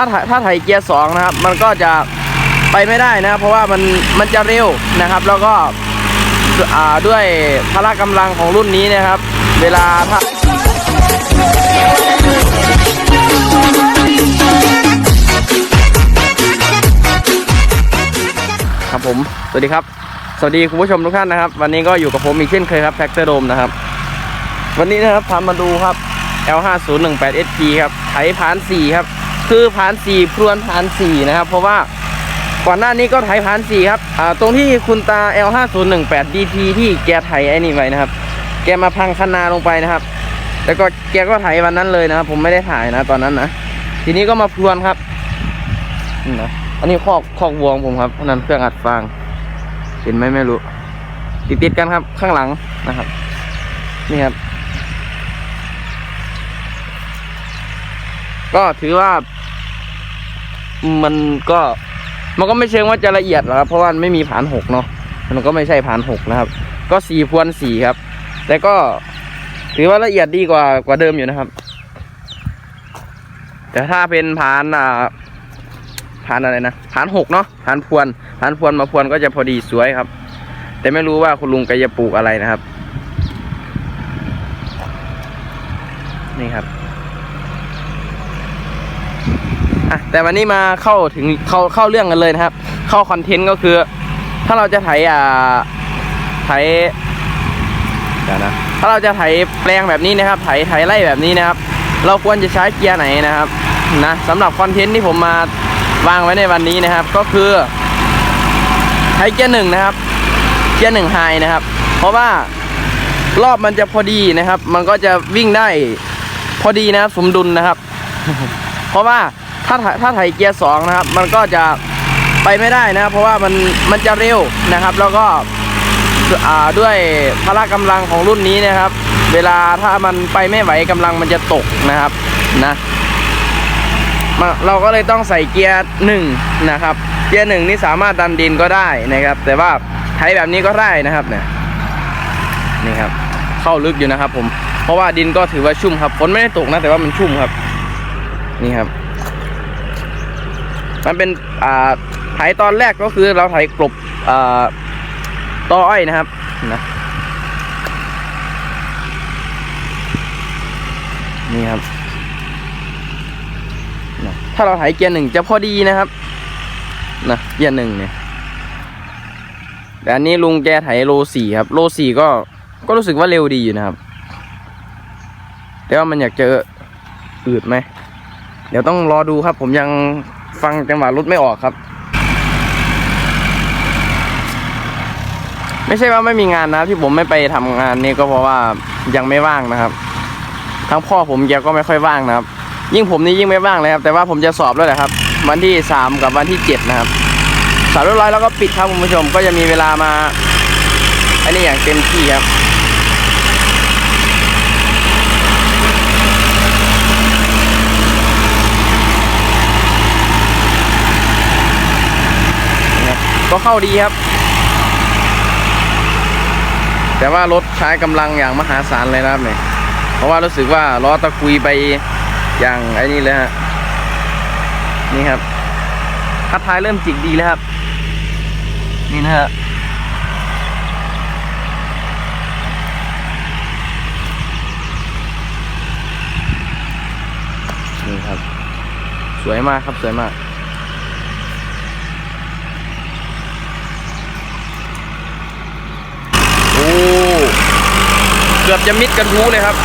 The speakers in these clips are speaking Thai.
ถ้าถ่ายถ้าถ่ายเกียร์สองนะครับ มันก็จะไปไม่ได้นะเพราะว่ามันมันจะเร็วนะครับ แล้วก็ด้วยพละกำลังของรุ่นนี้นะครับ เวลาถ้าครับผม สวัสดีครับ สวัสดีคุณผู้ชมทุกท่านนะครับ วันนี้ก็อยู่กับผมอีกเช่นเคยครับแท็กเตอร์โดมนะครับ วันนี้นะครับพามาดูครับ L5018SP ครับไถผาน4ครับ คือผาน4พรวนผาน4นะครับ เพราะว่าก่อนหน้านี้ก็ไถผาน4ครับอ่าตรงที่คุณตา L5018DT ที่แกไถไอ้นี่ไว้นะครับ แกมาพังคันนาลงไปนะครับ แล้วก็แกก็ไถวันนั้นเลยนะครับ ผมไม่ได้ถ่ายนะตอนนั้นนะทีนี้ก็มาพรวนครับนะอันนี้คอกคอกวงผมครับนนั้นเครื่องอัดฟางเห็นไหมไม่รู้ ติดติดกันครับข้างหลังนะครับ นี่ครับ ก็ถือว่า มันก็มันก็ไม่เชิงว่าจะละเอียดหรอกครับ เพราะว่าไม่มีผานหกเนาะมันก็ไม่ใช่ผานหกนะครับ ก็สี่พวนสี่ครับ แต่ก็ถือว่าละเอียดดีกว่ากว่าเดิมอยู่นะครับ แต่ถ้าเป็นผานอ่าผานอะไรนะผานหกเนาะผานพวนผานพวนมาพวนก็จะพอดีสวยครับ แต่ไม่รู้ว่าคุณลุงแกจะปลูกอะไรนะครับ นี่ครับ อะแต่วันนี้มาเข้าถึงเข้าเข้าเรื่องกันเลยนะครับ เข้าคอนเทนต์ก็คือ ถ้าเราจะไถอ่าไถเดี๋ยวนะถ้าเราจะไถแปลงแบบนี้นะครับ ไถไถไร่แบบนี้นะครับ เราควรจะใช้เกียร์ไหนนะครับนะสำหรับคอนเทนต์ที่ผมมาวางไว้ในวันนี้นะครับ ก็คือใช้เกียร์หนึ่งนะครับ เกียร์หนึ่งไฮนะครับ เพราะว่ารอบมันจะพอดีนะครับ มันก็จะวิ่งได้พอดีนะสมดุลนะครับ เพราะว่า ถ้าถ่ายถ้าถ่ายเกียร์สองนะครับ มันก็จะไปไม่ได้นะเพราะว่ามันมันจะเร็วนะครับ แล้วก็ด้วยพละกำลังของรุ่นนี้นะครับ เวลาถ้ามันไปไม่ไหวกำลังมันจะตกนะครับนะเราก็เลยต้องใส่เกียร์หนึ่งนะครับ เกียร์หนึ่งนี่สามารถดันดินก็ได้นะครับ แต่ว่าไถแบบนี้ก็ได้นะครับเนี่ยนี่ครับ เข้าลึกอยู่นะครับ ผมเพราะว่าดินก็ถือว่าชุ่มครับฝนไม่ได้ตกนะแต่ว่ามันชุ่มครับ นี่ครับ มันเป็นอ่าไถตอนแรกก็คือเราไถกลบอ่าตออ้อยนะครับนะนี่ครับนะถ้าเราไถเกียร์หนึ่งจะพอดีนะครับนะเกียร์หนึ่งเนี่ยแต่อันนี้ลุงแกไถโลสี่ครับ โลสี่ก็ก็รู้สึกว่าเร็วดีอยู่นะครับ แต่ว่ามันอยากเจออืดไหม เดี๋ยวต้องรอดูครับ ผมยัง ฟังจังหวะรถไม่ออกครับ ไม่ใช่ว่าไม่มีงานนะที่ผมไม่ไปทำงานนี่ก็เพราะว่ายังไม่ว่างนะครับ ทั้งพ่อผมแกก็ไม่ค่อยว่างนะครับ ยิ่งผมนี่ยิ่งไม่ว่างเลยครับ แต่ว่าผมจะสอบแล้วแหละครับ วันที่สามกับวันที่เจ็ดนะครับสอบเรียบร้อยแล้วก็ปิดครับคุณผู้ชม ก็จะมีเวลามาอันนี้อย่างเต็มที่ครับ นะครับ ก็เข้าดีครับ แต่ว่ารถใช้กำลังอย่างมหาศาลเลยนะครับเนี่ยเพราะว่ารู้สึกว่าล้อตะคุยไปอย่างไอ้นี่เลยฮะนี่ครับคัดท้ายเริ่มจิกดีแล้วครับ นี่นะฮะนี่ครับ สวยมากครับสวยมาก โอ้ เกือบจะมิดกันทูเลยครับ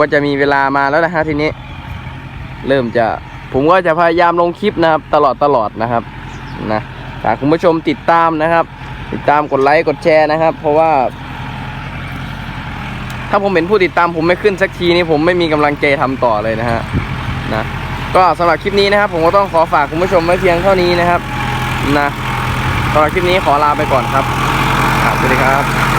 ก็จะมีเวลามาแล้วนะฮะทีนี้ เริ่มจะผมก็จะพยายามลงคลิปนะครับ ตลอดตลอดนะครับนะฝากคุณผู้ชมติดตามนะครับ ติดตามกดไลค์กดแชร์นะครับ เพราะว่า ถ้าผมเห็นผู้ติดตามผมไม่ขึ้นสักทีนี่ผมไม่มีกำลังใจทำต่อเลยนะฮะนะก็สำหรับคลิปนี้นะครับ ผมก็ต้องขอฝากคุณผู้ชมไว้เพียงเท่านี้นะครับนะสำหรับคลิปนี้ขอลาไปก่อนครับสวัสดีครับ